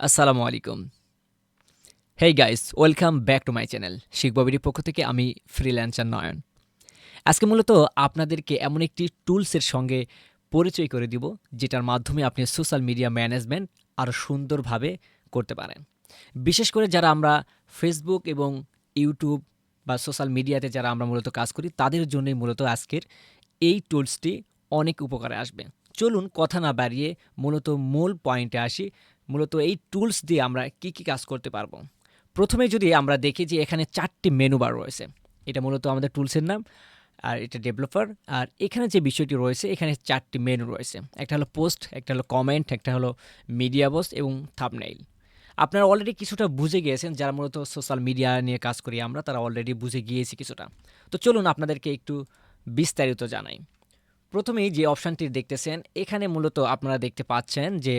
আসসালামু আলাইকুম। Hey guys welcome back to my channel শিখবাবির পক্ষ থেকে আমি ফ্রিল্যান্সার নয়ন। আজকে মূলত আপনাদেরকে এমন একটি টুলসের সঙ্গে পরিচয় করে দিব, যেটার মাধ্যমে আপনি সোশ্যাল মিডিয়া ম্যানেজমেন্ট আরও সুন্দরভাবে করতে পারেন। বিশেষ করে যারা আমরা ফেসবুক এবং ইউটিউব বা সোশ্যাল মিডিয়াতে যারা আমরা মূলত কাজ করি, তাদের জন্যই মূলত আজকের এই টুলসটি অনেক উপকারে আসবে। চলুন কথা না বাড়িয়ে মূলত মূল পয়েন্টে আসি মূলত এই টুলস দিয়ে আমরা কি কি কাজ করতে পারব। প্রথমে যদি আমরা দেখি যে এখানে চারটি মেনু বার রয়েছে, এটা মূলত আমাদের টুলসের নাম, আর এটা ডেভেলপার আর এখানে যে বিষয়টি রয়েছে, এখানে চারটি মেনু রয়েছে। একটা হলো পোস্ট একটা হলো কমেন্ট একটা হলো মিডিয়া বস এবং থাপনাইল আপনারা অলরেডি কিছুটা বুঝে গিয়েছেন, যারা মূলত সোশ্যাল মিডিয়া নিয়ে কাজ করি আমরা, তারা অলরেডি বুঝে গিয়েছি কিছুটা। তো চলুন আপনাদেরকে একটু বিস্তারিত জানাই। প্রথমেই যে অপশানটি দেখতেছেন, এখানে মূলত আপনারা দেখতে পাচ্ছেন যে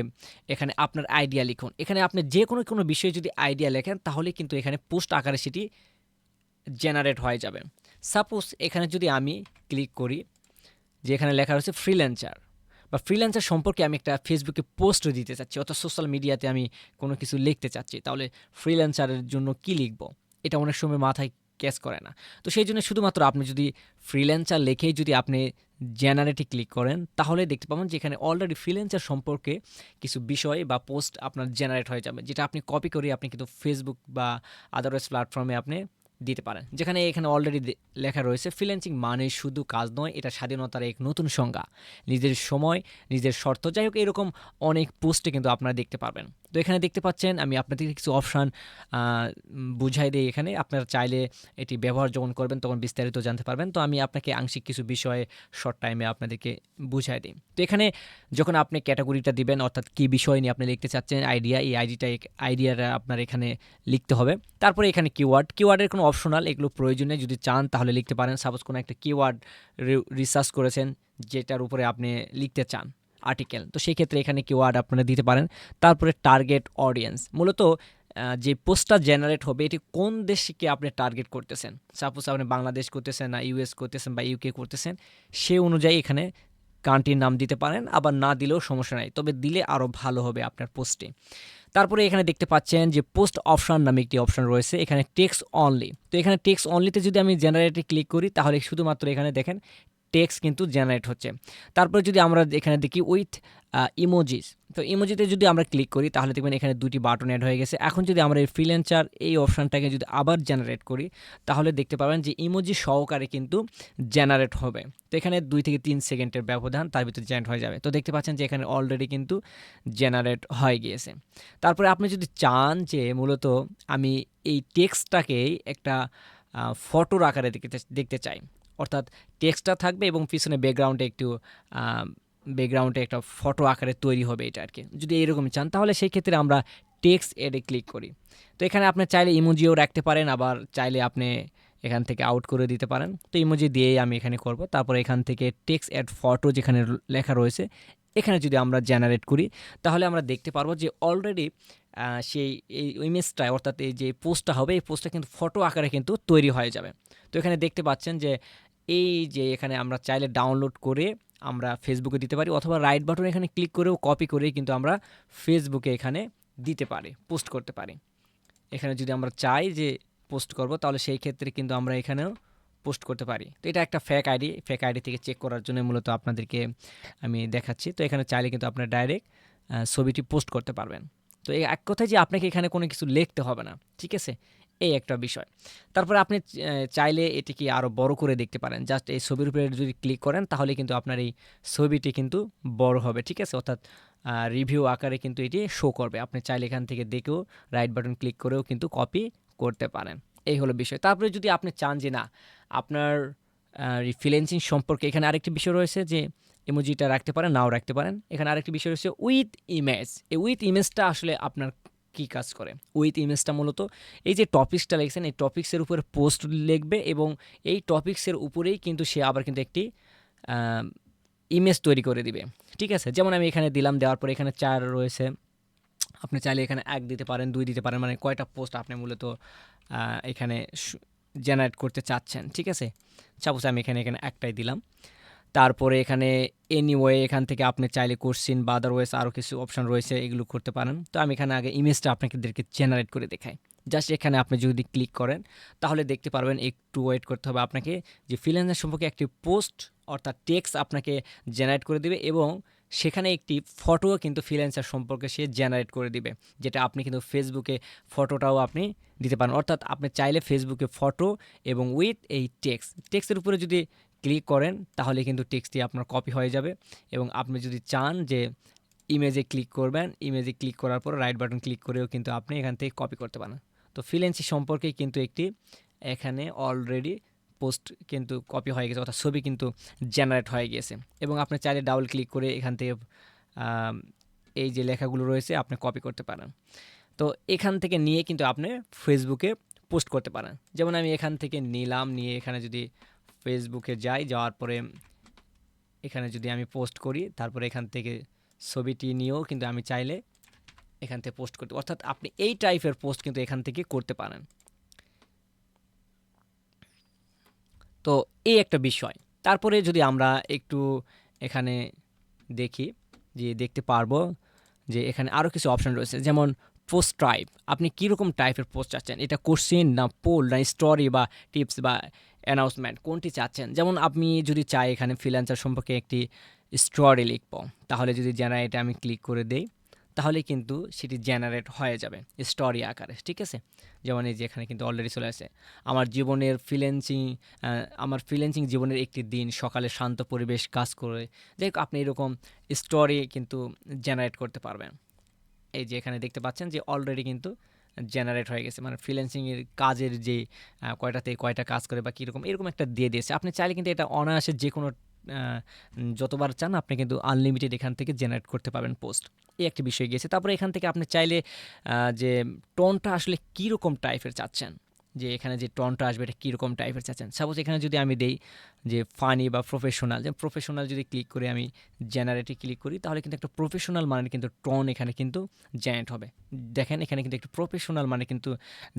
এখানে আপনার আইডিয়া লিখুন। এখানে আপনি যে কোনো কোনো বিষয়ে যদি আইডিয়া লেখেন, তাহলে কিন্তু এখানে পোস্ট আকারে সেটি জেনারেট হয়ে যাবে। সাপোজ এখানে যদি আমি ক্লিক করি, যে এখানে লেখা রয়েছে ফ্রিল্যান্সার বা ফ্রিল্যান্সার সম্পর্কে আমি একটা ফেসবুকে পোস্ট দিতে চাচ্ছি, অর্থাৎ সোশ্যাল মিডিয়াতে আমি কোনো কিছু লিখতে চাচ্ছি, তাহলে ফ্রিল্যান্সারের জন্য কি লিখব? এটা অনেক সময় মাথায় ক্যাচ করে না। তো সেই জন্য শুধুমাত্র আপনি যদি ফ্রিল্যান্সার লেখেই যদি আপনি জেনারেটে ক্লিক করেন, তাহলে দেখতে পাবেন যে এখানে অলরেডি ফ্রিল্যান্সার সম্পর্কে কিছু বিষয় বা পোস্ট আপনার জেনারেট হয়ে যাবে, যেটা আপনি কপি করে আপনি কিন্তু ফেসবুক বা আদারওয়াইজ প্ল্যাটফর্মে আপনি দিতে পারেন। যেখানে এখানে অলরেডি লেখা রয়েছে ফ্রিল্যান্সিং মানে শুধু কাজ নয়, এটা স্বাধীনতার এক নতুন সংজ্ঞা। নিজের সময়, নিজের শর্ত। যাই হোক, এরকম অনেক পোস্টে কিন্তু আপনারা দেখতে পারবেন। তো এখানে দেখতে পাচ্ছেন, আমি আপনাদেরকে কিছু অপশান বুঝাই দিই এখানে। আপনারা চাইলে এটি ব্যবহার যখন করবেন, তখন বিস্তারিত জানতে পারবেন। তো আমি আপনাকে আংশিক কিছু বিষয়ে শর্ট টাইমে আপনাদেরকে বুঝাই দিই। তো এখানে যখন আপনি ক্যাটাগরিটা দিবেন, অর্থাৎ কী বিষয় নিয়ে আপনি লিখতে চাচ্ছেন, আইডিয়া, এই আইডিটা আইডিয়াটা আপনার এখানে লিখতে হবে। তারপরে এখানে কিওয়ার্ড কিওয়ার্ডের কোনো অপশনাল এগুলো প্রয়োজনে যদি চান, তাহলে লিখতে পারেন। সাপোজ কোনো একটা কিওয়ার্ড রিসার্চ করেছেন, যেটার উপরে আপনি লিখতে চান। আর্টিকেল তো সেই ক্ষেত্রে এখানে কিওয়ার্ড আপনারা দিতে পারেন। তারপরে টার্গেট অডিয়েন্স মূলত যে পোস্টটা জেনারেট হবে, এটি কোন দেশকে আপনি টার্গেট করতেছেন? সাপোজ আপনি বাংলাদেশ করতেছেন না ইউএস করতেছেন বা ইউকে করতেছেন, সে অনুযায়ী এখানে কান্ট্রির নাম দিতে পারেন, আবার না দিলেও সমস্যা নাই। তবে দিলে আরও ভালো হবে আপনার পোস্টে তারপরে এখানে দেখতে পাচ্ছেন যে পোস্ট অপশান নামে একটি অপশান রয়েছে, এখানে টেক্স অনলি তো এখানে টেক্স অনলিতে যদি আমি জেনারেটে ক্লিক করি, তাহলে শুধুমাত্র এখানে দেখেন টেক্সট কিন্তু জেনারেট হচ্ছে। তারপরে যদি আমরা এখানে দেখি উইথ ইমোজিস তো ইমোজিতে যদি আমরা ক্লিক করি, তাহলে দেখবেন এখানে দুটি বাটন অ্যাড হয়ে গেছে। এখন যদি আমরা এই ফ্রিল্যান্সার এই অপশানটাকে যদি আবার জেনারেট করি, তাহলে দেখতে পাবেন যে ইমোজি সহকারে কিন্তু জেনারেট হবে। তো এখানে দুই থেকে তিন সেকেন্ডের ব্যবধান তার ভিতরে জেনারেট হয়ে যাবে। তো দেখতে পাচ্ছেন যে এখানে অলরেডি কিন্তু জেনারেট হয়ে গিয়েছে। তারপরে আপনি যদি চান যে মূলত আমি এই টেক্সটটাকেই একটা ফটোর আকারে দেখতে দেখতে চাই অর্থাৎ টেক্সটটা থাকবে এবং পিছনে ব্যাকগ্রাউন্ডে একটু ব্যাকগ্রাউন্ডে একটা ফটো আকারে তৈরি হবে এটা আর কি যদি এরকম চান, তাহলে সেই ক্ষেত্রে আমরা টেক্সট এডে ক্লিক করি। তো এখানে আপনি চাইলে ইমোজিও রাখতে পারেন, আবার চাইলে আপনি এখান থেকে আউট করে দিতে পারেন। তো ইমোজি দিয়েই আমি এখানে করব। তারপর এখান থেকে টেক্সট অ্যাড ফটো যেখানে লেখা রয়েছে, এখানে যদি আমরা জেনারেট করি, তাহলে আমরা দেখতে পারব যে অলরেডি সেই এই ইমেজটা অর্থাৎ এই যে পোস্টটা হবে, এই পোস্টটা কিন্তু ফটো আকারে কিন্তু তৈরি হয়ে যাবে। তো এখানে দেখতে পাচ্ছেন যে এই যে এখানে আমরা চাইলে ডাউনলোড করে আমরা ফেসবুকে দিতে পারি অথবা রাইট বাটন এখানে ক্লিক করেও কপি করেই কিন্তু আমরা ফেসবুকে এখানে দিতে পারি পোস্ট করতে পারি। এখানে যদি আমরা চাই যে পোস্ট করব, তাহলে সেই ক্ষেত্রে কিন্তু আমরা এখানেও পোস্ট করতে পারি। তো এটা একটা ফেক আইডি ফেক আইডি থেকে চেক করার জন্য মূলত আপনাদেরকে আমি দেখাচ্ছি। তো এখানে চাইলে কিন্তু আপনার ডাইরেক্ট ছবিটি পোস্ট করতে পারবেন। তো এক কথায় যে আপনাকে এখানে কোনো কিছু লিখতে হবে না, ঠিক আছে? এই একটা বিষয়। তারপরে আপনি চাইলে এটিকে আরও বড় করে দেখতে পারেন। জাস্ট এই ছবির উপরে যদি ক্লিক করেন, তাহলে কিন্তু আপনার এই ছবিটি কিন্তু বড় হবে, ঠিক আছে? অর্থাৎ রিভিউ আকারে কিন্তু এটি শো করবে। আপনি চাইলে এখান থেকে দেখেও রাইট বাটন ক্লিক করেও কিন্তু কপি করতে পারেন। এই হলো বিষয়। তারপরে যদি আপনি চান যে না, আপনার ফ্রিল্যান্সিং সম্পর্কে এখানে আরেকটি বিষয় রয়েছে যে ইমোজিটা রাখতে পারেন, নাও রাখতে পারেন। এখানে আরেকটি বিষয় রয়েছে উইথ ইমেজ এই উইথ ইমেজটা আসলে আপনার কি কাজ করে? উইথ ইমেজটা মূলত এই যে টপিক্সটা লিখছেন, এই টপিক্সের উপরে পোস্ট লিখবে এবং এই টপিক্সের উপরেই কিন্তু সে আবার কিন্তু একটি ইমেজ তৈরি করে দিবে। ঠিক আছে? যেমন আমি এখানে দিলাম, দেওয়ার পরে এখানে চার রয়েছে। আপনি চাইলে এখানে এক দিতে পারেন, দুই দিতে পারেন মানে কয়টা পোস্ট আপনি মূলত এখানে জেনারেট করতে চাচ্ছেন। ঠিক আছে? সাপোজ আমি এখানে এখানে একটাই দিলাম। তারপরে এখানে এনিওয়ে এখান থেকে আপনি চাইলে কোশ্চিন বা আদারওয়াইজ আরও কিছু অপশন রয়েছে, এগুলো করতে পারেন। তো আমি এখানে আগে ইমেজটা আপনাদেরকে জেনারেট করে দেখাই। জাস্ট এখানে আপনি যদি ক্লিক করেন, তাহলে দেখতে পারবেন একটু ওয়েট করতে হবে আপনাকে যে ফ্রিল্যান্সার সম্পর্কে একটি পোস্ট অর্থাৎ টেক্সট আপনাকে জেনারেট করে দেবে এবং সেখানে একটি ফটোও কিন্তু ফ্রিল্যান্সার সম্পর্কে সে জেনারেট করে দিবে। যেটা আপনি কিন্তু ফেসবুকে ফটোটাও আপনি দিতে পারেন। অর্থাৎ আপনি চাইলে ফেসবুকে ফটো এবং উইথ এই টেক্সট টেক্সের উপরে যদি ক্লিক করেন, তাহলে কিন্তু টেক্সটটি আপনার কপি হয়ে যাবে। এবং আপনি যদি চান যে ইমেজে ক্লিক করবেন ইমেজে ক্লিক করার পর রাইট বাটন ক্লিক করেও কিন্তু আপনি এখান থেকে কপি করতে পারেন। তো ফ্রিল্যান্সি সম্পর্কে কিন্তু একটি এখানে অলরেডি পোস্ট কিন্তু কপি হয়ে গেছে, অর্থাৎ ছবি কিন্তু জেনারেট হয়ে গিয়েছে এবং আপনি চাইলে ডাবল ক্লিক করে এখান থেকে এই যে লেখাগুলো রয়েছে, আপনি কপি করতে পারেন। তো এখান থেকে নিয়ে কিন্তু আপনি ফেসবুকে পোস্ট করতে পারেন। যেমন আমি এখান থেকে নিলাম, নিয়ে এখানে যদি ফেসবুকে যাই, যাওয়ার পরে এখানে যদি আমি পোস্ট করি, তারপরে এখান থেকে ছবিটি নিয়েও কিন্তু আমি চাইলে এখান থেকে পোস্ট করতে, অর্থাৎ আপনি এই টাইপের পোস্ট কিন্তু এখান থেকে করতে পারেন। তো এই একটা বিষয়। তারপরে যদি আমরা একটু এখানে দেখি, যে দেখতে পারব যে এখানে আরও কিছু অপশন রয়েছে, যেমন পোস্ট টাইপ আপনি কীরকম টাইপের পোস্ট চাচ্ছেন? এটা কোশ্চেন না পোল না স্টোরি বা টিপস বা অ্যানাউন্সমেন্ট কোনটি চাচ্ছেন? যেমন আপনি যদি চাই এখানে ফ্রিল্যান্সার সম্পর্কে একটি স্টোরি লিখব, তাহলে যদি জেনারেটে আমি ক্লিক করে দেই, তাহলে কিন্তু সেটি জেনারেট হয়ে যাবে স্টোরি আকারে, ঠিক আছে? যেমন এই যে এখানে কিন্তু অলরেডি চলে আসে আমার জীবনের ফ্রিল্যান্সিং আমার ফ্রিল্যান্সিং জীবনের একটি দিন, সকালে শান্ত পরিবেশ কাজ করে, যাই আপনি এরকম স্টোরি কিন্তু জেনারেট করতে পারবেন। এই যে এখানে দেখতে পাচ্ছেন যে অলরেডি কিন্তু জেনারেট হয়ে গেছে। মানে ফ্রিল্যান্সিংয়ের কাজের যে কয়টাতে কয়টা কাজ করে বা কীরকম, এরকম একটা দিয়ে দিয়েছে। আপনি চাইলে কিন্তু এটা অনায়াসে যে কোনো যতবার চান আপনি কিন্তু আনলিমিটেড এখান থেকে জেনারেট করতে পারবেন পোস্ট এই একটি বিষয় গিয়েছে। তারপরে এখান থেকে আপনি চাইলে যে টোনটা আসলে কীরকম টাইপের চাচ্ছেন? যে এখানে যে টনটা আসবে এটা কীরকম টাইপের চাচ্ছেন? সাপোজ এখানে যদি আমি দেই যে ফানি বা প্রফেশনাল যে প্রফেশনাল যদি ক্লিক করে আমি জেনারেটে ক্লিক করি, তাহলে কিন্তু একটা প্রফেশনাল মানে কিন্তু টন এখানে কিন্তু জেনারেট হবে। দেখেন, এখানে কিন্তু একটু প্রফেশনাল মানে কিন্তু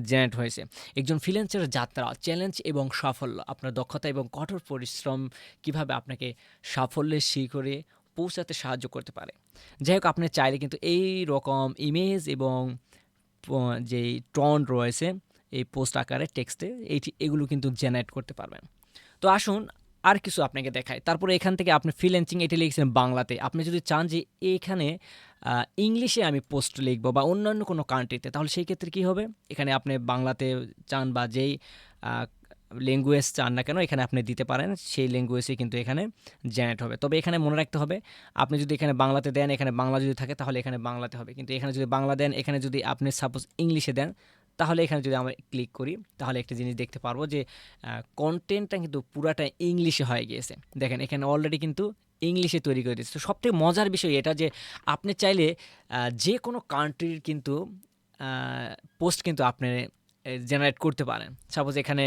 জেনারেট হয়েছে। একজন ফ্রিল্যান্সের যাত্রা চ্যালেঞ্জ এবং সাফল্য, আপনার দক্ষতা এবং কঠোর পরিশ্রম কীভাবে আপনাকে সাফল্যের শিখরে পৌঁছাতে সাহায্য করতে পারে। যাই হোক, আপনি চাইলে কিন্তু এই রকম ইমেজ এবং যেই টন রয়েছে এই পোস্ট আকারে টেক্সটে এইটি, এগুলো কিন্তু জেনারেট করতে পারবেন। তো আসুন আর কিছু আপনাকে দেখায় তারপরে এখান থেকে আপনি ফ্রিল্যান্সিং এটি লিখছেন বাংলাতে। আপনি যদি চান যে এখানে ইংলিশে আমি পোস্ট লিখব বা অন্যান্য কোনো কান্ট্রিতে তাহলে সেই ক্ষেত্রে কী হবে? এখানে আপনি বাংলাতে চান বা যেই ল্যাঙ্গুয়েজ চান না কেন, এখানে আপনি দিতে পারেন, সেই ল্যাঙ্গুয়েজে কিন্তু এখানে জেনারেট হবে। তবে এখানে মনে রাখতে হবে, আপনি যদি এখানে বাংলাতে দেন, এখানে বাংলা যদি থাকে, তাহলে এখানে বাংলাতে হবে। কিন্তু এখানে যদি বাংলা দেন, এখানে যদি আপনি সাপোজ ইংলিশে দেন তাহলে এখানে যদি আমরা ক্লিক করি, তাহলে একটা জিনিস দেখতে পারব যে কন্টেন্টটা কিন্তু পুরাটা ইংলিশে হয়ে গিয়েছে। দেখেন, এখানে অলরেডি কিন্তু ইংলিশে তৈরি করে দিয়েছে। তো সবথেকে মজার বিষয় এটা যে, আপনি চাইলে যে কোনো কান্ট্রির কিন্তু পোস্ট কিন্তু আপনি জেনারেট করতে পারেন। সাপোজ এখানে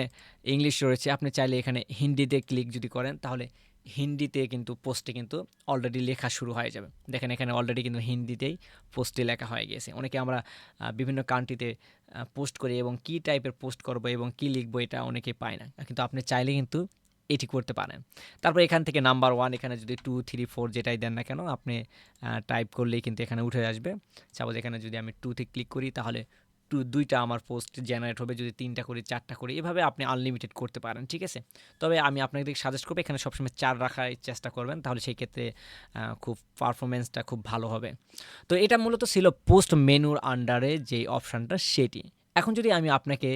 ইংলিশ রয়েছে, আপনি চাইলে এখানে হিন্দিতে ক্লিক যদি করেন, তাহলে হিন্দিতে কিন্তু পোস্টে কিন্তু অলরেডি লেখা শুরু হয়ে যাবে। দেখেন এখানে অলরেডি কিন্তু হিন্দিতেই পোস্টে লেখা হয়ে গিয়েছে অনেকে আমরা বিভিন্ন কান্ট্রিতে পোস্ট করি এবং কী টাইপের পোস্ট করব এবং কী লিখব এটা অনেকে পায় না। কিন্তু আপনি চাইলে কিন্তু এটি করতে পারেন। তারপর এখান থেকে নাম্বার ওয়ান এখানে যদি টু থ্রি ফোর যেটাই দেন না কেন, আপনি টাইপ করলেই কিন্তু এখানে উঠে আসবে। সাপোজ এখানে যদি আমি টুতে ক্লিক করি, তাহলে টু দুইটা আমার পোস্ট জেনারেট হবে, যদি তিনটা করি, চারটা করি, এভাবে আপনি আনলিমিটেড করতে পারেন, ঠিক আছে? তবে আমি আপনাকে সাজেস্ট করব, এখানে সবসময় চার রাখার চেষ্টা করবেন, তাহলে সেই ক্ষেত্রে খুব পারফরমেন্সটা খুব ভালো হবে। তো এটা মূলত ছিল পোস্ট মেনুর আন্ডারে যে অপশানটা সেটি। এখন যদি আমি আপনাকে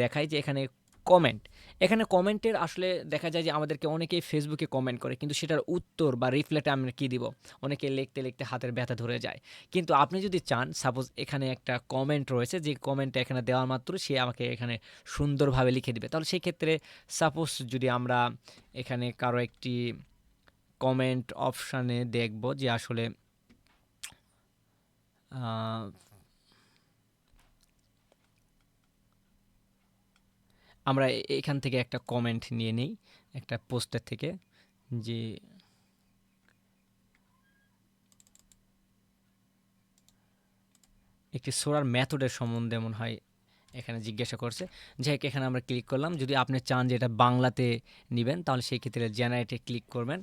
দেখাই যে এখানে কমেন্ট এখানে কমেন্টের আসলে দেখা যায় যে আমাদেরকে অনেকেই ফেসবুকে কমেন্ট করে, কিন্তু সেটার উত্তর বা রিপ্লাইটা আমরা কী দিব? অনেকে লিখতে লিখতে হাতের ব্যথা ধরে যায়। কিন্তু আপনি যদি চান সাপোজ এখানে একটা কমেন্ট রয়েছে, যে কমেন্টটা এখানে দেওয়ার মাত্র সে আমাকে এখানে সুন্দরভাবে লিখে দিবে। তাহলে সেই ক্ষেত্রে সাপোজ যদি আমরা এখানে কারও একটি কমেন্ট অপশানে দেখব যে আসলে আমরা এখান থেকে একটা কমেন্ট নিয়ে নেই, একটা পোস্টার থেকে, যে একটি সোরার ম্যাথডের সম্বন্ধে মনে হয়, এখানে জিজ্ঞাসা করছে। যাই এখানে আমরা ক্লিক করলাম। যদি আপনি চান যে এটা বাংলাতে নেবেন, তাহলে সেই ক্ষেত্রে জেনারেটে ক্লিক করবেন।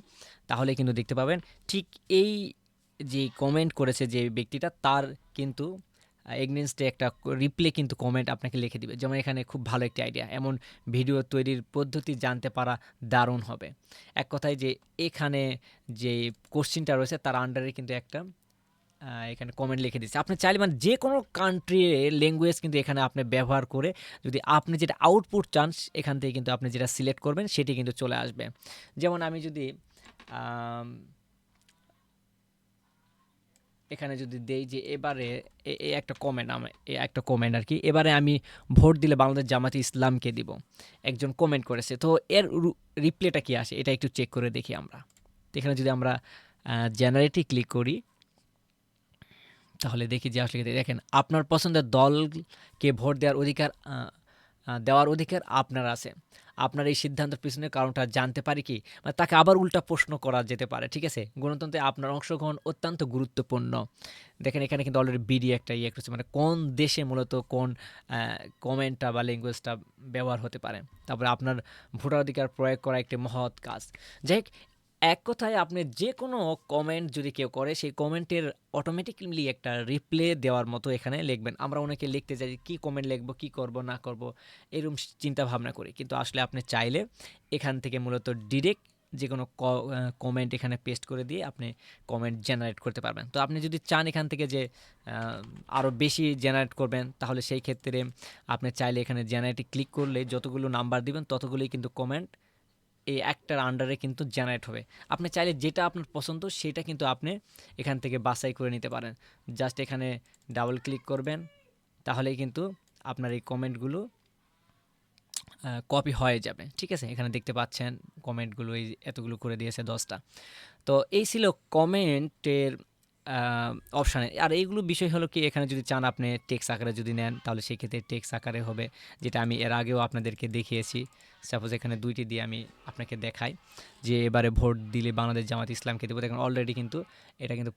তাহলে কিন্তু দেখতে পাবেন। ঠিক এই যে কমেন্ট করেছে যে ব্যক্তিটা, তার কিন্তু এগনেনস্টে একটা রিপ্লে কিন্তু কমেন্ট আপনাকে লিখে দিবে। যেমন এখানে খুব ভালো একটি আইডিয়া এমন ভিডিও তৈরির পদ্ধতি জানতে পারা দারুণ হবে। এক কথায় যে এখানে যে কোশ্চিনটা রয়েছে, তার আন্ডারে কিন্তু একটা এখানে কমেন্ট লিখে দিচ্ছে আপনি চাইলে মানে যে কোনো কান্ট্রির ল্যাঙ্গুয়েজ কিন্তু এখানে আপনি ব্যবহার করে যদি আপনি যেটা আউটপুট চান, এখান থেকে কিন্তু আপনি যেটা সিলেক্ট করবেন, সেটি কিন্তু চলে আসবে। যেমন আমি যদি এখানে যদি দেই যে এবারে এ- একটা কমেন্ট আমার এ একটা কমেন্ট আর কি। এবারে আমি ভোট দিলে বাংলাদেশ জামাতে ইসলামকে দিব। একজন কমেন্ট করেছে। তো এর রিপ্লেটা কি আসে? এটা একটু চেক করে দেখি আমরা। এখানে যদি আমরা জেনারেটে ক্লিক করি, তাহলে দেখি যে আসলে দেখেন, আপনার পছন্দের দলকে ভোট দেওয়ার অধিকার দেওয়ার অধিকার আপনার আছে। আপনার এই সিদ্ধান্তের পিছনে কারণটা জানতে পারি কি? মানে তাকে আবার উল্টা প্রশ্ন করা যেতে পারে, ঠিক আছে? গণতন্ত্রে আপনার অংশগ্রহণ অত্যন্ত গুরুত্বপূর্ণ। দেখেন, এখানে কিন্তু অলরেডি বিডি একটা ইয়ে করছে মানে কোন দেশে মূলত কোন কমেন্টটা বা ল্যাঙ্গুয়েজটা ব্যবহার হতে পারে। তারপরে আপনার ভোটাধিকার প্রয়োগ করা একটি মহৎ কাজ। যাই এক কথায় আপনি যে কোনো কমেন্ট যদি কেউ করে, সেই কমেন্টের অটোমেটিক্যালি একটা রিপ্লে দেওয়ার মতো এখানে লিখবেন। আমরা অনেকে লিখতে চাই কী কমেন্ট লিখব, কী করব, না করব? এরকম চিন্তা ভাবনা করি। কিন্তু আসলে আপনি চাইলে এখান থেকে মূলত ডিরেক্ট যে কোনো কমেন্ট এখানে পেস্ট করে দিয়ে আপনি কমেন্ট জেনারেট করতে পারবেন। তো আপনি যদি চান এখান থেকে যে আরও বেশি জেনারেট করবেন, তাহলে সেই ক্ষেত্রে আপনি চাইলে এখানে জেনারেটে ক্লিক করলে যতগুলো নাম্বার দিবেন, ততগুলোই কিন্তু কমেন্ট এই একটার আন্ডারে কিন্তু জেনারেট হবে। আপনি চাইলে যেটা আপনার পছন্দ, সেটা কিন্তু আপনি এখান থেকে বাছাই করে নিতে পারেন। জাস্ট এখানে ডাবল ক্লিক করবেন, তাহলেই কিন্তু আপনার এই কমেন্টগুলো কপি হয়ে যাবে। ঠিক আছে? এখানে দেখতে পাচ্ছেন কমেন্টগুলো এই এতগুলো করে দিয়েছে দশটা। তো এই ছিল কমেন্টের অপশানে আর এইগুলো বিষয় হলো কি, এখানে যদি চান আপনি টেক্স আকারে যদি নেন, তাহলে সেক্ষেত্রে টেক্স আকারে হবে, যেটা আমি এর আগেও আপনাদেরকে দেখিয়েছি। সাপোজ এখানে দুইটি দিয়ে আমি আপনাকে দেখাই, যে এবারে ভোট দিলে বাংলাদেশ জামাত ইসলামকে দেবো। দেখুন অলরেডি কিন্তু এটা কিন্তু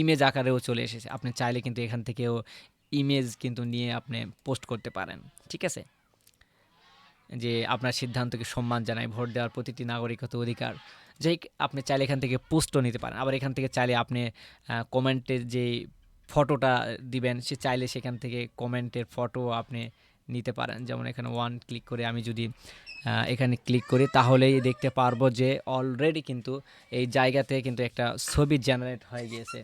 ইমেজ আকারেও চলে এসেছে। আপনি চাইলে কিন্তু এখান থেকেও ইমেজ কিন্তু নিয়ে আপনি পোস্ট করতে পারেন। ঠিক আছে? যে আপনার সিদ্ধান্তকে সম্মান জানায়, ভোট দেওয়ার প্রতিটি নাগরিকত্ব অধিকার। যাই আপনি চাইলে এখান থেকে পোস্টও নিতে পারেন। আবার এখান থেকে চাইলে আপনি কমেন্টের যে ফটোটা দিবেন, সে চাইলে সেখান থেকে কমেন্টের ফটো আপনি নিতে পারেন। যেমন এখানে ওয়ান ক্লিক করে আমি যদি এখানে ক্লিক করি, তাহলেই দেখতে পারব যে অলরেডি কিন্তু এই জায়গাতে কিন্তু একটা ছবি জেনারেট হয়ে গিয়েছে।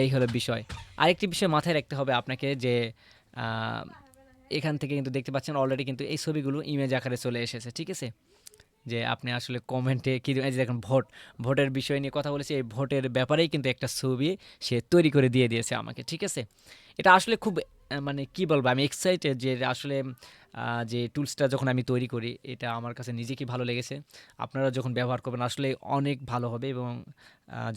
এই হলো বিষয়। আরেকটি বিষয় মাথায় রাখতে হবে আপনাকে যে এখান থেকে কিন্তু দেখতে পাচ্ছেন অলরেডি কিন্তু এই ছবিগুলো ইমেজ আকারে চলে এসেছে, ঠিক আছে? যে আপনি আসলে কমেন্টে কী এই যে দেখেন ভোট, ভোটের বিষয় নিয়ে কথা বলেছি, এই ভোটের ব্যাপারেই কিন্তু একটা ছবি সে তৈরি করে দিয়ে দিয়েছে আমাকে, ঠিক আছে? এটা আসলে খুব মানে কি বলব, আমি এক্সাইটেড যে আসলে যে টুলসটা যখন আমি তৈরি করি, এটা আমার কাছে নিজেকে ভালো লেগেছে। আপনারা যখন ব্যবহার করবেন, আসলে অনেক ভালো হবে এবং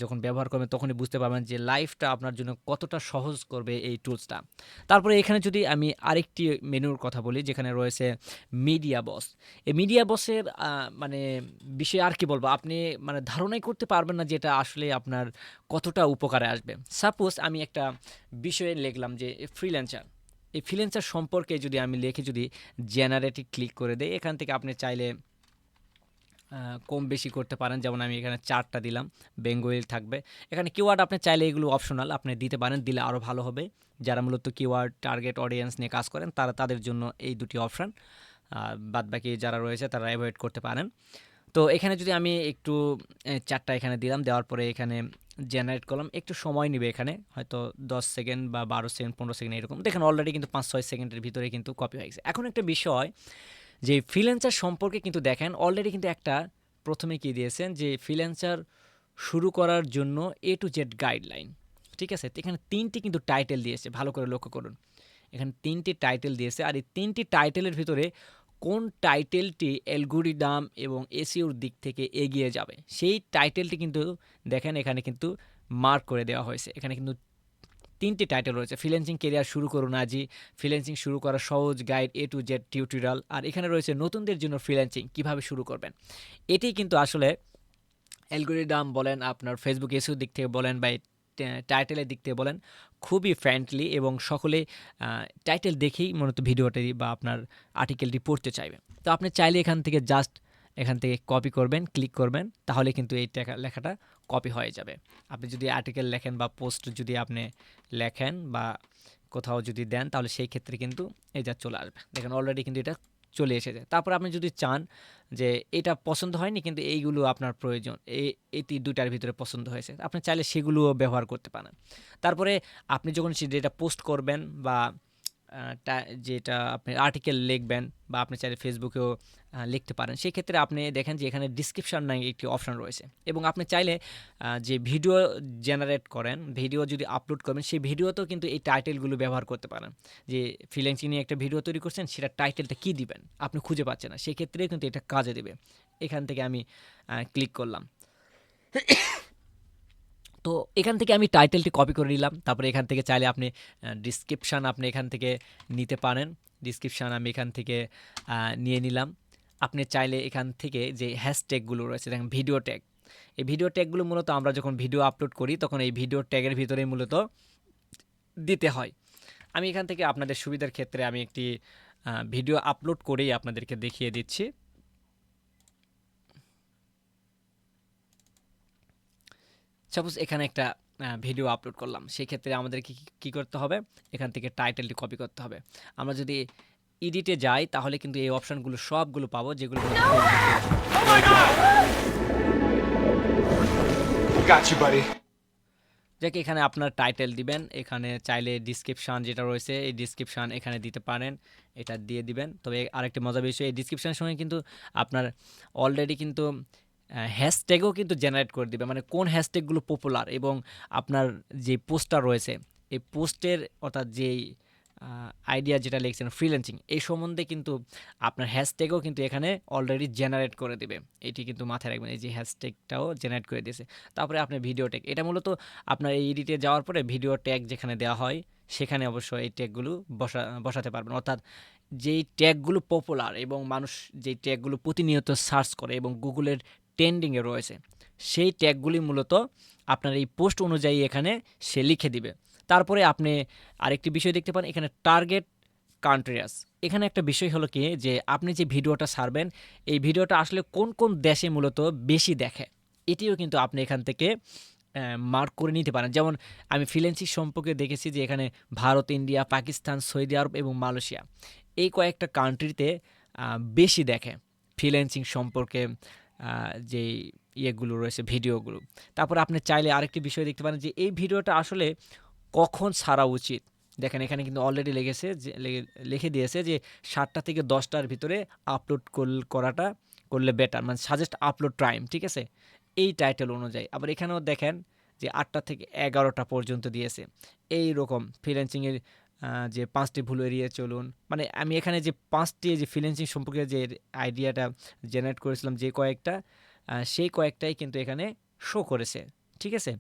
যখন ব্যবহার করবেন তখনই বুঝতে পারবেন যে লাইফটা আপনার জন্য কতটা সহজ করবে এই টুলসটা। তারপরে এখানে যদি আমি আরেকটি মেনুর কথা বলি, যেখানে রয়েছে মিডিয়া বস। এই মিডিয়া বসের মানে বিষয়ে আর কি বলব? আপনি মানে ধারণাই করতে পারবেন না যে এটা আসলে আপনার কতটা উপকারে আসবে। সাপোজ আমি একটা বিষয়ে লিখলাম যে, ফ্রিল্যান্সার। এই ফ্রিল্যান্সার সম্পর্কে যদি আমি লিখে যদি জেনারেটে ক্লিক করে দেই, এখান থেকে আপনি চাইলে কম বেশি করতে পারেন। যেমন আমি এখানে চারটা দিলাম বেঙ্গলি থাকবে। এখানে কিওয়ার্ড আপনি চাইলে এগুলো অপশনাল আপনি দিতে পারেন, দিলে আরও ভালো হবে। যারা মূলত কিওয়ার্ড টার্গেট অডিয়েন্স নিয়ে কাজ করেন, তারা তাদের জন্য এই দুটি অপশান বাদ বাকি যারা রয়েছে, তারা অ্যাভয়েড করতে পারেন। তো এখানে যদি আমি একটু চারটা এখানে দিলাম, দেওয়ার পরে এখানে জেনারেট করলাম, একটু সময় নেবে এখানে, হয়তো দশ সেকেন্ড বা বারো সেকেন্ড, পনেরো সেকেন্ড, এরকম। দেখেন অলরেডি কিন্তু পাঁচ, ছয় সেকেন্ডের ভিতরে কিন্তু কপি হয়ে গেছে। এখন একটা বিষয়, যে ফ্রিল্যান্সার সম্পর্কে কিন্তু দেখেন অলরেডি কিন্তু একটা প্রথমে কি দিয়েছেন, যে ফ্রিল্যান্সার শুরু করার জন্য এ টু জেড গাইডলাইন ঠিক আছে? এখানে তিনটি কিন্তু টাইটেল দিয়েছে, ভালো করে লক্ষ্য করুন। এখানে তিনটি টাইটেল দিয়েছে, আর এই তিনটি টাইটেলের ভিতরে কোন টাইটেলটি অ্যালগোরিদম এবং এসিওর দিক থেকে এগিয়ে যাবে? সেই টাইটেলটি কিন্তু দেখেন, এখানে কিন্তু মার্ক করে দেওয়া হয়েছে। এখানে কিন্তু তিনটি টাইটেল রয়েছে। ফ্রিল্যান্সিং কেরিয়ার শুরু করুন আজই ফ্রিল্যান্সিং শুরু করা সহজ, guide, A to Z, tutorial. আর এখানে রয়েছে নতুনদের জন্য ফ্রিল্যান্সিং, কীভাবে শুরু করবেন? এটি কিন্তু আসলে অ্যালগোরিদম বলেন, আপনার ফেসবুক এসিওর দিক থেকে বলেন বা টাইটেলের দিক থেকে বলেন খুবই ফ্রেন্ডলি এবং সকলে টাইটেল দেখেই মূলত ভিডিওটি বা আপনার আর্টিকেলটি পড়তে চাইবে। তো আপনি চাইলে এখান থেকে জাস্ট এখান থেকে কপি করবেন ক্লিক করবেন, তাহলে কিন্তু এই লেখাটা কপি হয়ে যাবে। আপনি যদি আর্টিকেল লেখেন বা পোস্ট যদি আপনি লেখেন বা কোথাও যদি দেন, তাহলে সেই ক্ষেত্রে কিন্তু এটা চলে আসবে। দেখেন অলরেডি কিন্তু এটা চলে এসেছে। তারপর আপনি যদি চান যে এটা পছন্দ হয়নি কিন্তু এইগুলো আপনার প্রয়োজন এই এটি দুটার ভিতরে পছন্দ হয়েছে, আপনি চাইলে সেগুলোও ব্যবহার করতে পারেন। তারপরে আপনি যখন যেটা পোস্ট করবেন বা যেটা আপনি আর্টিকেল লিখবেন বা আপনি চাইলে ফেসবুকেও লিখতে পারেন। সেই ক্ষেত্রে আপনি দেখেন যে এখানে ডিসক্রিপশন নাই একটি অপশন রয়েছে। এবং আপনি চাইলে যে ভিডিও জেনারেট করেন ভিডিও যদি আপলোড করবেন, সেই ভিডিওতেও কিন্তু এই টাইটেলগুলো ব্যবহার করতে পারেন। যে ফ্রিল্যান্সিং নিয়ে একটা ভিডিও তৈরি করছেন সেটা টাইটেলটা কী দিবেন? আপনি খুঁজে পাচ্ছেন না। সেই ক্ষেত্রে কিন্তু এটা কাজে দেবে। এখান থেকে আমি ক্লিক করলাম। তো এখান থেকে আমি টাইটেলটি কপি করে নিলাম। তারপরে এখান থেকে চাইলে আপনি ডিসক্রিপশান আপনি এখান থেকে নিতে পারেন। ডিসক্রিপশান আমি এখান থেকে নিয়ে নিলাম। আপনি চাইলে এখান থেকে যে হ্যাশট্যাগুলো রয়েছে, দেখেন ভিডিও ট্যাগ এই ভিডিও ট্যাগগুলো মূলত আমরা যখন ভিডিও আপলোড করি, তখন এই ভিডিও ট্যাগের ভিতরে মূলত দিতে হয়। আমি এখান থেকে আপনাদের সুবিধার ক্ষেত্রে আমি একটি ভিডিও আপলোড করেই আপনাদেরকে দেখিয়ে দিচ্ছি। সাপোজ এখানে একটা ভিডিও আপলোড করলাম। সেই ক্ষেত্রে আমাদেরকে কি- কি করতে হবে? এখান থেকে টাইটেলটি কপি করতে হবে। আমরা যদি এডিটে যাই তাহলে কিন্তু এই অপশনগুলো সবগুলো পাবো যেগুলো buddy. যাকে এখানে আপনার টাইটেল দিবেন এখানে চাইলে ডিসক্রিপশান যেটা রয়েছে এই ডিসক্রিপশান এখানে দিতে পারেন এটা দিয়ে দিবেন। তবে আরেকটি মজার বিষয় এই ডিসক্রিপশানের সঙ্গে কিন্তু আপনার অলরেডি কিন্তু হ্যাশট্যাগও কিন্তু জেনারেট করে দিবে। মানে কোন হ্যাশট্যাগুলো পপুলার এবং আপনার যে পোস্টটা রয়েছে এই পোস্টের অর্থাৎ যেই আইডিয়া যেটা লিখছেন ফ্রিল্যান্সিং এই সম্বন্ধে কিন্তু আপনার হ্যাশট্যাগও কিন্তু এখানে অলরেডি জেনারেট করে দিবে। এটি কিন্তু মাথায় রাখবেন, এই যে হ্যাশট্যাগটাও জেনারেট করে দিয়েছে। তারপরে আপনার ভিডিও ট্যাগ এটা মূলত আপনার এই এডিটে যাওয়ার পরে ভিডিও ট্যাগ যেখানে দেওয়া হয়, সেখানে অবশ্য এই ট্যাগগুলো বসা, বসাতে পারবেন। অর্থাৎ যেই ট্যাগগুলো পপুলার এবং মানুষ যেই ট্যাগগুলো প্রতিনিয়ত সার্চ করে এবং গুগলের ট্রেন্ডিংয়ে রয়েছে, সেই ট্যাগগুলি মূলত আপনার এই পোস্ট অনুযায়ী এখানে সে লিখে দিবে। তারপরে আপনি আরেকটি বিষয় দেখতে পান, এখানে টার্গেট কান্ট্রিয়াস এখানে একটা বিষয় হলো কি, যে আপনি যে ভিডিওটা ছাড়বেন, এই ভিডিওটা আসলে কোন কোন দেশে মূলত বেশি দেখে, এটিও কিন্তু আপনি এখান থেকে মার্ক করে নিতে পারেন। যেমন আমি ফ্রিল্যান্সিং সম্পর্কে দেখেছি যে এখানে Bharat, India, Pakistan, Saudi Arab এবং মালয়েশিয়া, এই কয়েকটা কান্ট্রিতে বেশি দেখে ফ্রিল্যান্সিং সম্পর্কে যে ইয়েগুলো রয়েছে ভিডিওগুলো তারপর আপনি চাইলে আরেকটি বিষয় দেখতে পারেন যে এই ভিডিওটা আসলে কখন ছাড়া উচিত? দেখেন, এখানে কিন্তু অলরেডি লেগেছে যে লিখে দিয়েছে যে, সাতটা থেকে দশটার ভিতরে আপলোড করাটা করলে বেটার মানে সাজেস্ট আপলোড টাইম ঠিক আছে? এই টাইটেল অনুযায়ী। আবার এখানেও দেখেন যে, আটটা থেকে এগারোটা পর্যন্ত দিয়েছে। এই রকম ফ্রিল্যান্সিংয়ের যে পাঁচটি ভুল এড়িয়ে চলুন মানে আমি এখানে যে পাঁচটি, যে ফ্রিল্যান্সিং সম্পর্কে যে আইডিয়াটা জেনারেট করেছিলাম যে কয়েকটা সেই কয়েকটাই কিন্তু এখানে শো করেছে, ঠিক আছে?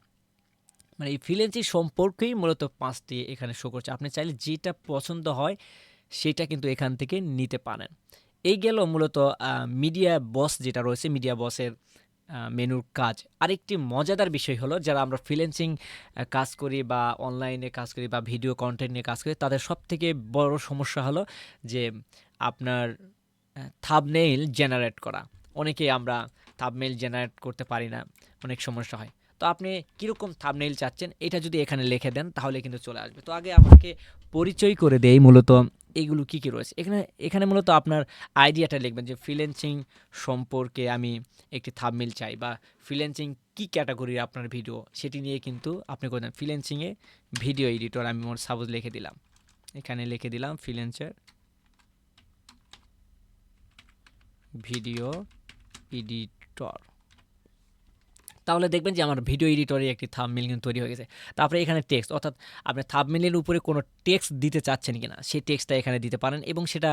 মানে এই ফ্রিল্যান্সিং সম্পর্কেই মূলত পাঁচটি এখানে শো করছে। আপনি চাইলে যেটা পছন্দ হয়, সেটা কিন্তু এখান থেকে নিতে পারেন। এই গেল মূলত মিডিয়া বস যেটা রয়েছে মিডিয়া বসের মেনুর কাজ। আরেকটি মজাদার বিষয় হলো, যারা আমরা ফ্রিল্যান্সিং কাজ করি বা অনলাইনে কাজ করি বা ভিডিও কন্টেন্ট নিয়ে কাজ করি, তাদের সব থেকে বড় সমস্যা হলো যে আপনার থাবনেইল জেনারেট করা। অনেকেই আমরা থাবনেইল জেনারেট করতে পারি না, অনেক সমস্যা হয়। তো আপনি কীরকম থাবনেইল চাচ্ছেন, এটা যদি এখানে লিখে দেন, তাহলে কিন্তু চলে আসবে। তো আগে আপনাকে পরিচয় করে দেই মূলত এইগুলো কী কী রয়েছে। এখানে এখানে মূলত আপনার আইডিয়াটা লিখবেন যে ফ্রিল্যান্সিং সম্পর্কে আমি একটি থাবনেইল চাই বা ফ্রিল্যান্সিং কী ক্যাটাগরির আপনার ভিডিও সেটি নিয়ে কিন্তু আপনি করে দেন ফ্রিল্যান্সিংয়ে ভিডিও এডিটর আমি মোট সাপোজ লিখে দিলাম। এখানে লিখে দিলাম ফ্রিল্যান্সার ভিডিও এডিটর তাহলে দেখবেন যে আমার ভিডিও এডিটরে একটি থাবমেল কিন্তু তৈরি হয়ে গেছে। তারপরে এখানে টেক্সট অর্থাৎ আপনি থাবমেলের উপরে কোনো টেক্সট দিতে চাচ্ছেন কিনা, সেই টেক্সটটা এখানে দিতে পারেন এবং সেটা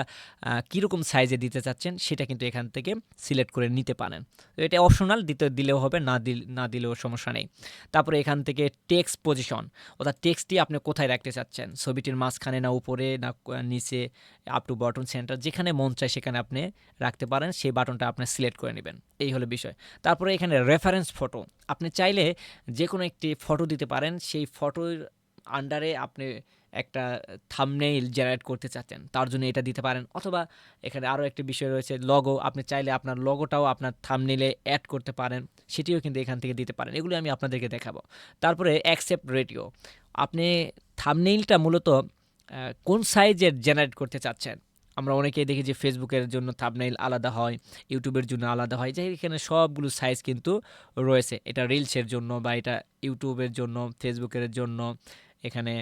কীরকম সাইজে দিতে চাচ্ছেন সেটা কিন্তু এখান থেকে সিলেক্ট করে নিতে পারেন। তো এটা অপশনাল দিতে, দিলেও হবে, না দিল, না দিলেও সমস্যা নেই। তারপরে এখান থেকে টেক্সট পজিশন অর্থাৎ টেক্সটটি আপনি কোথায় রাখতে চাচ্ছেন? ছবিটির মাঝখানে না উপরে, না নিচে আপ টু বটন সেন্টার যেখানে মন চায় সেখানে আপনি রাখতে পারেন, সেই বাটনটা আপনি সিলেক্ট করে নেবেন। এই হলো বিষয়। তারপরে এখানে রেফারেন্স ফটো আপনি চাইলে যে কোনো একটি ফটো দিতে পারেন। সেই ফটোর আন্ডারে আপনি একটা থামনেইল জেনারেট করতে চাচ্ছেন। তার জন্য এটা দিতে পারেন। অথবা এখানে আরও একটি বিষয় রয়েছে লগো আপনি চাইলে আপনার লগোটাও আপনার থামনেইলে অ্যাড করতে পারেন। সেটিও কিন্তু এখান থেকে দিতে পারেন। এগুলো আমি আপনাদেরকে দেখাবো। তারপরে অ্যাকসেপ্ট রেডিও আপনি থামনেইলটা মূলত কোন সাইজের জেনারেট করতে চাচ্ছেন? আমরা অনেকেই দেখি যে ফেসবুকের জন্য থামনেইল আলাদা হয় ইউটিউবের জন্য আলাদা হয়। যাই এখানে সবগুলো সাইজ কিন্তু রয়েছে। এটা রিলসের জন্য বা এটা ইউটিউবের জন্য ফেসবুকের জন্য এখানে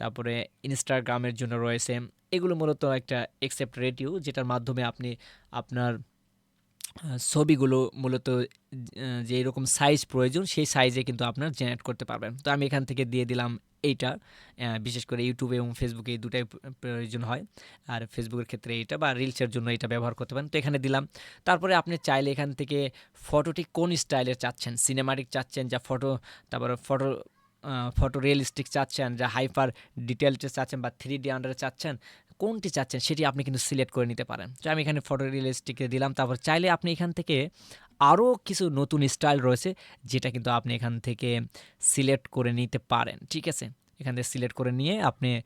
তারপরে ইনস্টাগ্রামের জন্য রয়েছে। এগুলো মূলত একটা একসেপ্ট রেডিও যেটার মাধ্যমে আপনি আপনার ছবিগুলো মূলত আহ, যে এরকম সাইজ প্রয়োজন সেই সাইজে কিন্তু আপনার জেনারেট করতে পারবেন। তো আমি এখান থেকে দিয়ে দিলাম এইটা বিশেষ করে ইউটিউবে এবং ফেসবুকে এই দুটাই প্রয়োজন হয়। আর ফেসবুকের ক্ষেত্রে এইটা বা রিলসের জন্য এটা ব্যবহার করতে পারেন। তো এখানে দিলাম। তারপরে আপনি চাইলে এখান থেকে ফটোটি কোন স্টাইলের চাচ্ছেন? সিনেমাটিক চাচ্ছেন যা ফটো, তারপরে ফটো ফটো রিয়েলিস্টিক চাচ্ছেন যা হাইপার ডিটেলসে চাচ্ছেন বা থ্রি ডি আন্ডারে চাচ্ছেন, কোনটি চাচ্ছেন সেটি আপনি কিন্তু সিলেক্ট করে নিতে পারেন। তো আমি এখানে ফটো রিয়েলিস্টিকে দিলাম। তারপর চাইলে আপনি এখান থেকে আরও কিছু নতুন স্টাইল রয়েছে, যেটা কিন্তু আপনি এখান থেকে সিলেক্ট করে নিতে পারেন, ঠিক আছে? এখান থেকে সিলেক্ট করে নিয়ে আপনি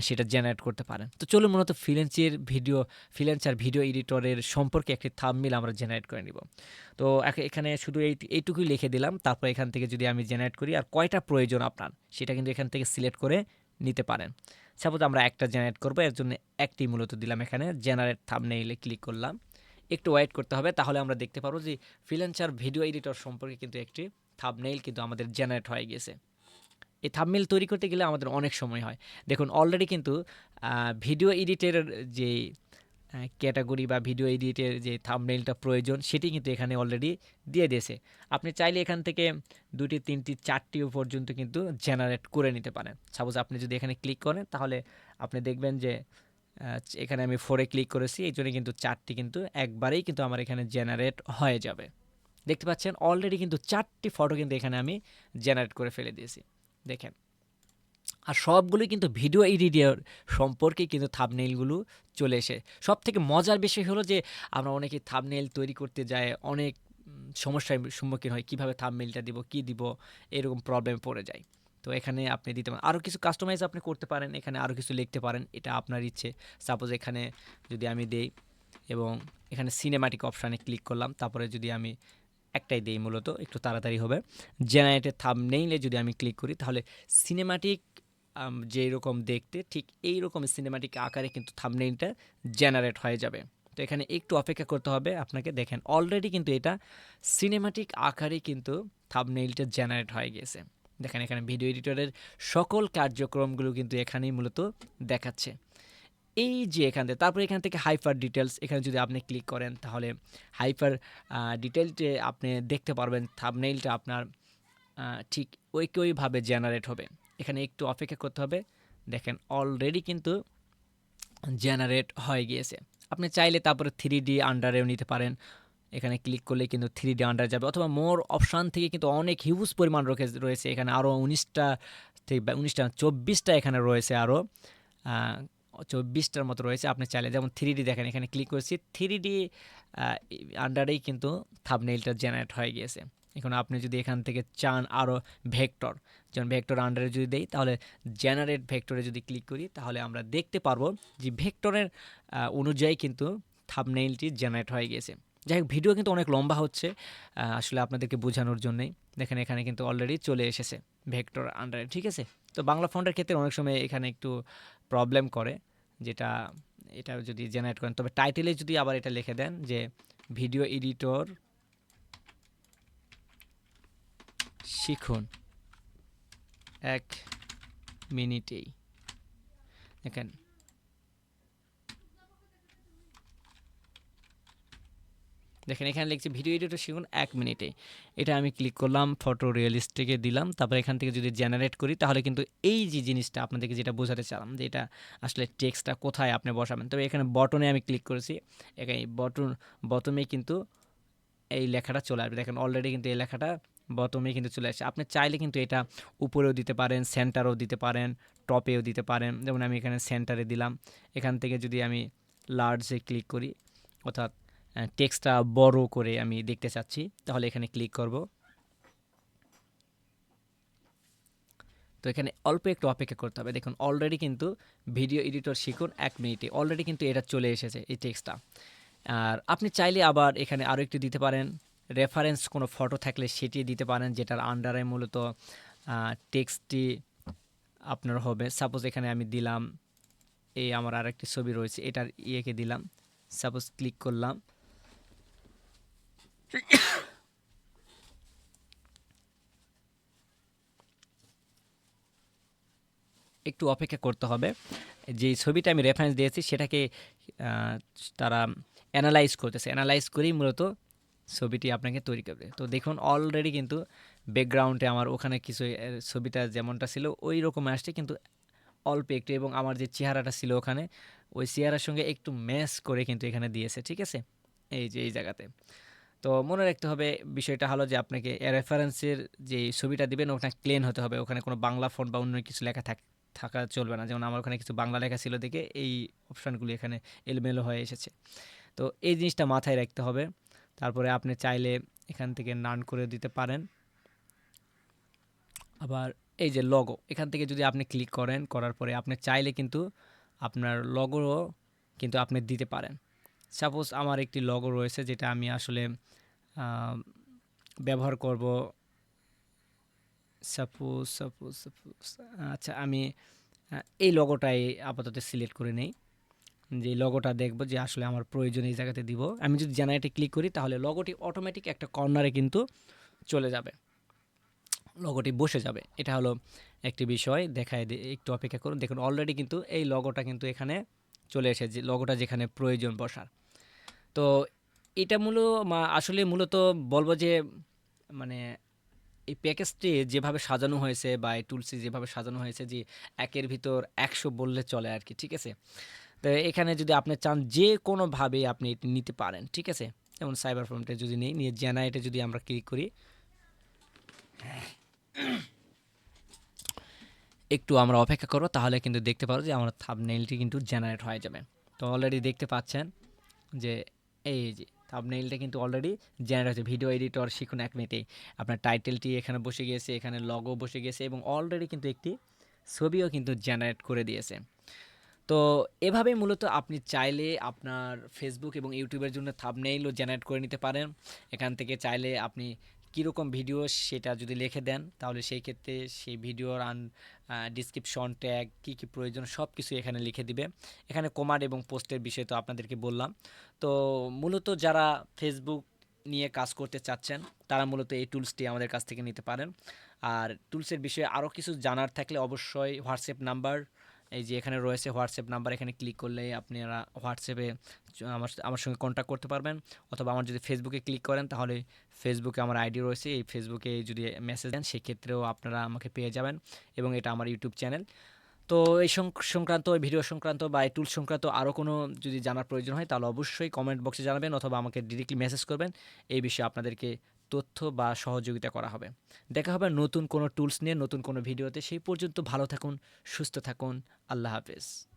সেটা জেনারেট করতে পারেন। তো চলুন মূলত ফিলেন্সির ভিডিও ফিলেন্সার ভিডিও এডিটরের সম্পর্কে একটি থামমিল আমরা জেনারেট করে নিব। তো এখ- এখানে শুধু এই, এইটুকুই লিখে দিলাম, তারপর এখান থেকে যদি আমি জেনারেট করি, আর কয়টা প্রয়োজন আপনার, সেটা কিন্তু এখান থেকে সিলেক্ট করে নিতে পারেন। সাপোজ আমরা একটা জেনারেট করব, এর জন্য একটি মূলত দিলাম এখানে জেনারেট থাম থামনেইলে ক্লিক করলাম। একটু ওয়েট করতে হবে, তাহলে আমরা দেখতে পারব যে ফ্রিল্যান্সার ভিডিও এডিটর সম্পর্কে কিন্তু একটি থামনেইল কিন্তু আমাদের জেনারেট হয়ে গেছে। এই থামমেল তৈরি করতে গেলে আমাদের অনেক সময় হয়। দেখুন অলরেডি কিন্তু ভিডিও এডিটের যে ক্যাটাগরি বা ভিডিও এডিটের যে থামনেইলটা প্রয়োজন, সেটি কিন্তু এখানে অলরেডি দিয়ে দিয়েছে। আপনি চাইলে এখান থেকে দুটি তিনটি চারটিও পর্যন্ত কিন্তু জেনারেট করে নিতে পারেন। সাপোজ আপনি যদি এখানে ক্লিক করেন, তাহলে আপনি দেখবেন যে এখানে আমি ফোরে ক্লিক করেছি, এই জন্য কিন্তু চারটি কিন্তু একবারেই কিন্তু আমার এখানে জেনারেট হয়ে যাবে। দেখতে পাচ্ছেন অলরেডি কিন্তু চারটি ফটো কিন্তু এখানে আমি জেনারেট করে ফেলে দিয়েছি। দেখেন। আর সবগুলোই কিন্তু ভিডিও এডিটর সম্পর্কে কিন্তু থাবনেইলগুলো চলে এসে সব থেকে মজার বিষয় হলো যে, আমরা অনেকে থাবনেইল তৈরি করতে যায়, অনেক সমস্যার সম্মুখীন হয়, কীভাবে থাবনেইলটা দিব, কি দিব, এরকম প্রবলেম পড়ে যায়। তো এখানে আপনি দিতে পারেন। আরও কিছু কাস্টমাইজ আপনি করতে পারেন, এখানে আরও কিছু লিখতে পারেন, এটা আপনার ইচ্ছে। সাপোজ এখানে যদি আমি দেই এবং এখানে সিনেমাটিক অপশানে ক্লিক করলাম, তারপরে যদি আমি একটাই দেই মূলত, একটু তাড়াতাড়ি হবে। জেনারেটেড থামনেইলে যদি আমি ক্লিক করি, তাহলে সিনেমাটিক যেই রকম দেখতে, ঠিক এই রকম সিনেমাটিক আকারে কিন্তু থামনেইলটা জেনারেট হয়ে যাবে। তো এখানে একটু অপেক্ষা করতে হবে আপনাকে। দেখেন অলরেডি কিন্তু এটা সিনেমাটিক আকারে কিন্তু থামনেইলটা জেনারেট হয়ে গেছে। দেখেন এখানে ভিডিও এডিটরের সকল কার্যক্রমগুলো কিন্তু এখানেই মূলত দেখাচ্ছে। এই যে এখান থেকে, তারপরে এখান থেকে হাইফার ডিটেলস এখানে যদি আপনি ক্লিক করেন, তাহলে হাইফার ডিটেলসে আপনি দেখতে পারবেন থামনেইলটা আপনার ঠিক ওই ওইভাবে জেনারেট হবে। এখানে একটু অপেক্ষা করতে হবে। দেখেন অলরেডি কিন্তু জেনারেট হয়ে গিয়েছে। আপনি চাইলে তারপরে থ্রি ডি আন্ডারেও নিতে পারেন। এখানে ক্লিক করলে কিন্তু থ্রি ডি আন্ডার যাবে অথবা মোর অপশান থেকে কিন্তু অনেক হিউজ পরিমাণ রয়েছে। এখানে আরও উনিশটা থেকে উনিশটা চব্বিশটা এখানে রয়েছে আরও চব্বিশটার মতো রয়েছে, আপনি চাইলে যেমন থ্রি ডি দেখেন, এখানে ক্লিক করেছি থ্রি ডি আন্ডারেই কিন্তু থাবনেইলটা জেনারেট হয়ে গিয়েছে। এখন আপনি যদি এখান থেকে চান আরও ভেক্টর যেমন ভেক্টর আন্ডারে যদি দেই, তাহলে জেনারেট ভেক্টরে যদি ক্লিক করি, তাহলে আমরা দেখতে পারব যে ভেক্টরের অনুযায়ী কিন্তু থাবনেইলটি জেনারেট হয়ে গিয়েছে। যাই হোক, ভিডিও কিন্তু অনেক লম্বা হচ্ছে আসলে আপনাদেরকে বোঝানোর জন্যই। দেখেন, এখানে কিন্তু অলরেডি চলে এসেছে ভেক্টর আন্ডারে ঠিক আছে? তো বাংলা ফন্টের ক্ষেত্রে অনেক সময় এখানে একটু প্রবলেম করে, যেটা, এটা যদি জেনারেট করেন। তবে টাইটেলে যদি আবার এটা লিখে দেন যে ভিডিও এডিটর শিখুন এক মিনিটেই দেখেন দেখেন, এখানে লিখছি, ভিডিও এডিটর শিখুন এক মিনিটে। এটা আমি ক্লিক করলাম ফটো রিয়েলিস্টিকে দিলাম, তারপর এখান থেকে যদি জেনারেট করি, তাহলে কিন্তু এই যে জিনিসটা আপনাদেরকে যেটা বোঝাতে চালাম, যে এটা আসলে টেক্সটটা কোথায় আপনি বসাবেন। তবে এখানে বটনে আমি ক্লিক করেছি। এখানে বটন বটমে কিন্তু এই লেখাটা চলে আসবে। দেখেন অলরেডি কিন্তু এই লেখাটা বটমে কিন্তু চলে আসছে। আপনি চাইলে কিন্তু এটা উপরেও দিতে পারেন সেন্টারও দিতে পারেন টপেও দিতে পারেন। যেমন আমি এখানে সেন্টারে দিলাম। এখান থেকে যদি আমি লার্জে ক্লিক করি, অর্থাৎ টেক্সটটা বড় করে আমি দেখতে চাচ্ছি। তাহলে এখানে ক্লিক করব। তো এখানে অল্প একটু অপেক্ষা করতে হবে। দেখুন অলরেডি কিন্তু ভিডিও এডিটর শিখুন এক মিনিটে। অলরেডি কিন্তু এটা চলে এসেছে, এই টেক্সটটা। আর আপনি চাইলে আবার এখানে আরও একটু দিতে পারেন। রেফারেন্স কোনো ফটো থাকলে সেটি দিতে পারেন, যেটার আন্ডারে মূলত টেক্সটটি আপনার হবে। সাপোজ এখানে আমি দিলাম, এই আমার আরেকটি ছবি রয়েছে, এটার ইয়েকে দিলাম। সাপোজ ক্লিক করলাম। একটু অপেক্ষা করতে হবে। যে ছবিটা আমি রেফারেন্স দিয়েছি, সেটাকে তারা অ্যানালাইজ করতেছে। অ্যানালাইজ করেই মূলত ছবিটি আপনাকে তৈরি করবে। তো দেখুন অলরেডি কিন্তু ব্যাকগ্রাউন্ডে আমার ওখানে কিছু ছবিটা যেমনটা ছিল, ওই রকম আসছে। কিন্তু অল্প একটু, এবং আমার যে চেহারাটা ছিল ওখানে, ওই চেহারার সঙ্গে একটু ম্যাচ করে কিন্তু এখানে দিয়েছে, ঠিক আছে? এই যে, এই জায়গাতে। তো মনে রাখতে হবে বিষয়টা হলো যে আপনাকে রেফারেন্সের যে ছবিটা দিবেন, ওখানে ক্লিন হতে হবে। ওখানে কোনো বাংলা ফন্ট বা অন্য কিছু লেখা থাক থাকা চলবে না। যেমন আমার ওখানে কিছু বাংলা লেখা ছিল দেখে এই অপশানগুলি এখানে এলোমেলো হয়ে এসেছে। তো এই জিনিসটা মাথায় রাখতে হবে। তারপরে আপনি চাইলে এখান থেকে নান করে দিতে পারেন। আবার এই যে লগো এখান থেকে যদি আপনি ক্লিক করেন, করার পরে আপনি চাইলে কিন্তু আপনার লগো কিন্তু আপনি দিতে পারেন। সাপোজ আমার একটি লগো রয়েছে যেটা আমি আসলে ব্যবহার করব। সাপোজ সাপোজ সাপোজ আচ্ছা আমি এই লগোটাই আপাতত সিলেক্ট করে নেই। যে লগোটা দেখব যে আসলে আমার প্রয়োজন এই জায়গাতে দিব। আমি যদি জেনারেটে ক্লিক করি তাহলে লগোটি অটোমেটিক একটা কর্নারে কিন্তু চলে যাবে। লগোটি বসে যাবে। এটা হলো একটি বিষয়। দেখায় একটু অপেক্ষা করুন। দেখুন অলরেডি কিন্তু এই লগোটা কিন্তু এখানে চলে এসেছে লগোটা যেখানে প্রয়োজন বসার। তো এটা মূল আসলে মূলত বলব যে মানে এই প্যাকেজটি যেভাবে সাজানো হয়েছে বা এই টুলসটি যেভাবে সাজানো হয়েছে যে, একের ভিতর একশো বললে চলে আর কি, ঠিক আছে? তো এখানে যদি আপনি চান যে কোনোভাবে আপনি এটি নিতে পারেন, ঠিক আছে? যেমন সাইবার ফর্মটা যদি নেই, নিয়ে জেনারেটে যদি আমরা ক্লিক করি। একটু আমরা অপেক্ষা করো তাহলে কিন্তু দেখতে পারো যে আমার থাবনেইলটি কিন্তু জেনারেট হয়ে যাবে। তো অলরেডি দেখতে পাচ্ছেন যে, এই যে থাবনেইলটা কিন্তু অলরেডি জেনারেট হয়েছে। ভিডিও এডিটর শিখুন এক মিনিটে আপনার টাইটেলটি এখানে বসে গিয়েছে, এখানে লগও বসে গিয়েছে এবং অলরেডি কিন্তু একটি ছবিও কিন্তু জেনারেট করে দিয়েছে। তো এভাবে মূলত আপনি চাইলে আপনার ফেসবুক এবং ইউটিউবের জন্য থাবনেইলও জেনারেট করে নিতে পারেন। এখান থেকে চাইলে আপনি কীরকম ভিডিও সেটা যদি লিখে দেন, তাহলে সেই ক্ষেত্রে সেই ভিডিওর আন ডিসক্রিপশন ট্যাগ কী কী প্রয়োজন সব কিছু এখানে লিখে দিবে। এখানে কমান্ড এবং পোস্টের বিষয়ে তো আপনাদেরকে বললাম। তো মূলত যারা ফেসবুক নিয়ে কাজ করতে চাচ্ছেন, তারা মূলত এই টুলসটি আমাদের কাছ থেকে নিতে পারেন। আর টুলসের বিষয়ে আরও কিছু জানার থাকলে অবশ্যই হোয়াটসঅ্যাপ নাম্বার এই যে এখানে রয়েছে হোয়াটসঅ্যাপ নাম্বার, এখানে ক্লিক করলে আপনারা হোয়াটসঅ্যাপে আমার আমার সঙ্গে কন্ট্যাক্ট করতে পারবেন। অথবা আমার যদি ফেসবুকে ক্লিক করেন, তাহলে ফেসবুকে আমার আইডি রয়েছে। এই ফেসবুকে যদি মেসেজ দেন, সেক্ষেত্রেও আপনারা আমাকে পেয়ে যাবেন এবং এটা আমার ইউটিউব চ্যানেল তো এই সংক্রান্ত ভিডিও সংক্রান্ত বা এই টুল সংক্রান্ত আরও কোনো যদি জানার প্রয়োজন হয়, তাহলে অবশ্যই কমেন্ট বক্সে জানাবেন অথবা আমাকে ডিরেক্টলি মেসেজ করবেন। এই বিষয়ে আপনাদেরকে তথ্য বা সহযোগিতা করা হবে। দেখা হবে নতুন কোনো টুলস নিয়ে নতুন কোনো ভিডিওতে সেই পর্যন্ত ভালো থাকুন, সুস্থ থাকুন। আল্লাহ হাফেজ।